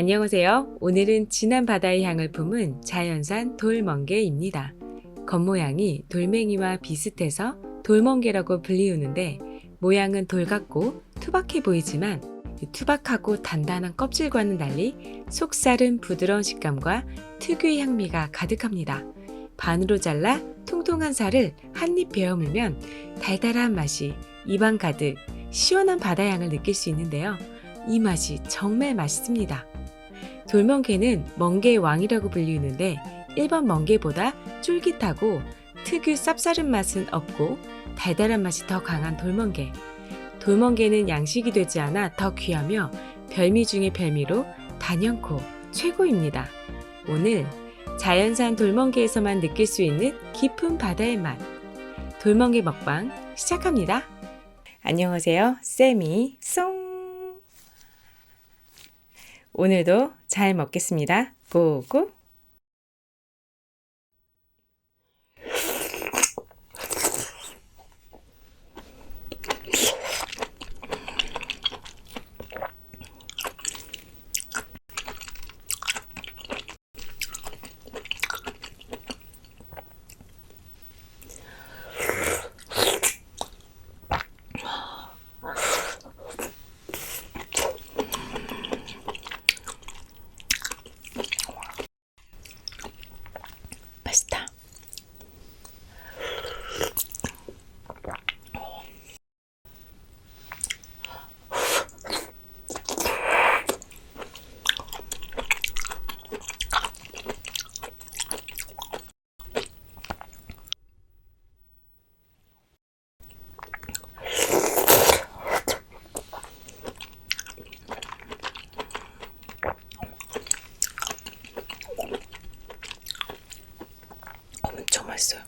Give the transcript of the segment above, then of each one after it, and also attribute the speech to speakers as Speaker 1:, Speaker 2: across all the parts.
Speaker 1: 안녕하세요. 오늘은 진한 바다의 향을 품은 자연산 돌멍게입니다. 겉모양이 돌멩이와 비슷해서 돌멍게라고 불리우는데 모양은 돌 같고 투박해 보이지만 이 투박하고 단단한 껍질과는 달리 속살은 부드러운 식감과 특유의 향미가 가득합니다. 반으로 잘라 통통한 살을 한입 베어물면 달달한 맛이 입안 가득 시원한 바다향을 느낄 수 있는데요. 이 맛이 정말 맛있습니다. 돌멍게는 멍게의 왕이라고 불리우는데 일반 멍게보다 쫄깃하고 특유 쌉싸름 맛은 없고 달달한 맛이 더 강한 돌멍게. 돌멍게는 양식이 되지 않아 더 귀하며 별미 중의 별미로 단연코 최고입니다. 오늘 자연산 돌멍게에서만 느낄 수 있는 깊은 바다의 맛. 돌멍게 먹방 시작합니다. 안녕하세요. 쌤이 송. 오늘도 잘 먹겠습니다. 고고. 맛있어요.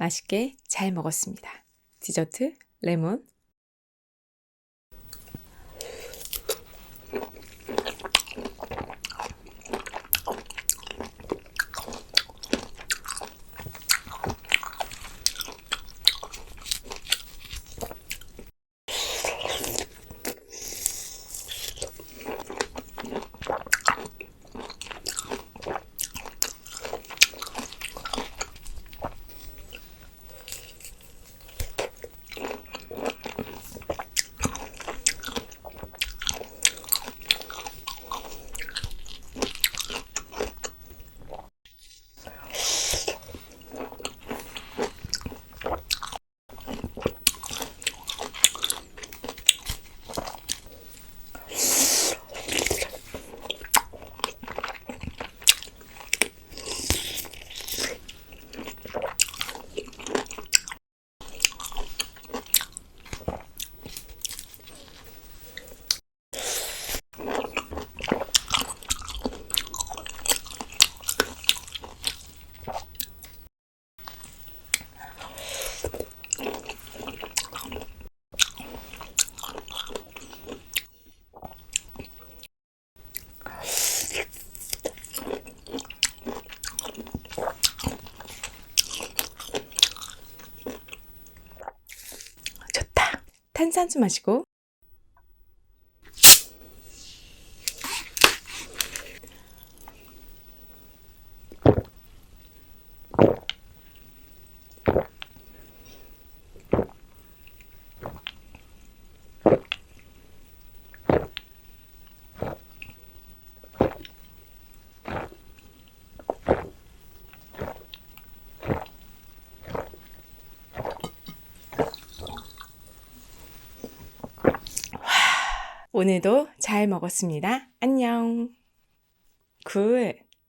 Speaker 1: 맛있게 잘 먹었습니다. 디저트 레몬 탄산수 마시고 오늘도 잘 먹었습니다. 안녕. 굿.